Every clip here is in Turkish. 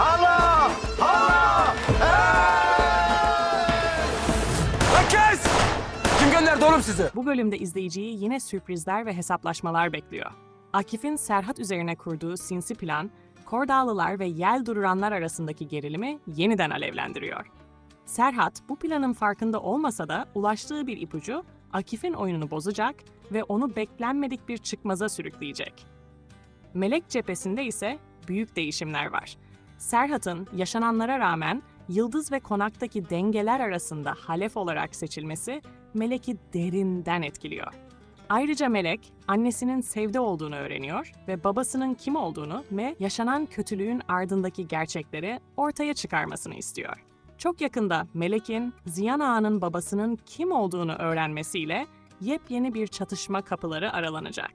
Allah! Allah! Lan kes! Kim gönderdi oğlum sizi? Bu bölümde izleyiciyi yine sürprizler ve hesaplaşmalar bekliyor. Akif'in Serhat üzerine kurduğu sinsi plan, Kordağlılar ve Yel Dururanlar arasındaki gerilimi yeniden alevlendiriyor. Serhat bu planın farkında olmasa da ulaştığı bir ipucu Akif'in oyununu bozacak ve onu beklenmedik bir çıkmaza sürükleyecek. Melek cephesinde ise büyük değişimler var. Serhat'ın yaşananlara rağmen Yıldız ve Konak'taki dengeler arasında halef olarak seçilmesi Melek'i derinden etkiliyor. Ayrıca Melek, annesinin Sevde olduğunu öğreniyor ve babasının kim olduğunu ve yaşanan kötülüğün ardındaki gerçekleri ortaya çıkarmasını istiyor. Çok yakında Melek'in Ziyan Ağa'nın babasının kim olduğunu öğrenmesiyle yepyeni bir çatışma kapıları aralanacak.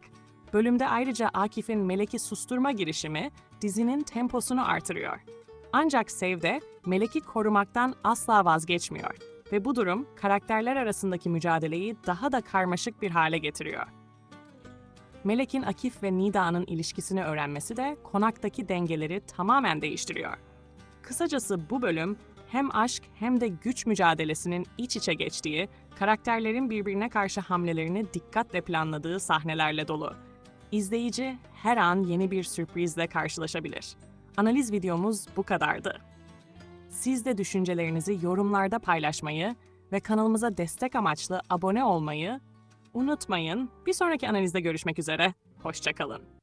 Bölümde ayrıca Akif'in Melek'i susturma girişimi dizinin temposunu artırıyor. Ancak Sevde, Melek'i korumaktan asla vazgeçmiyor ve bu durum karakterler arasındaki mücadeleyi daha da karmaşık bir hale getiriyor. Melek'in Akif ve Nida'nın ilişkisini öğrenmesi de konaktaki dengeleri tamamen değiştiriyor. Kısacası bu bölüm hem aşk hem de güç mücadelesinin iç içe geçtiği, karakterlerin birbirine karşı hamlelerini dikkatle planladığı sahnelerle dolu. İzleyici her an yeni bir sürprizle karşılaşabilir. Analiz videomuz bu kadardı. Siz de düşüncelerinizi yorumlarda paylaşmayı ve kanalımıza destek amaçlı abone olmayı unutmayın. Bir sonraki analizde görüşmek üzere. Hoşçakalın.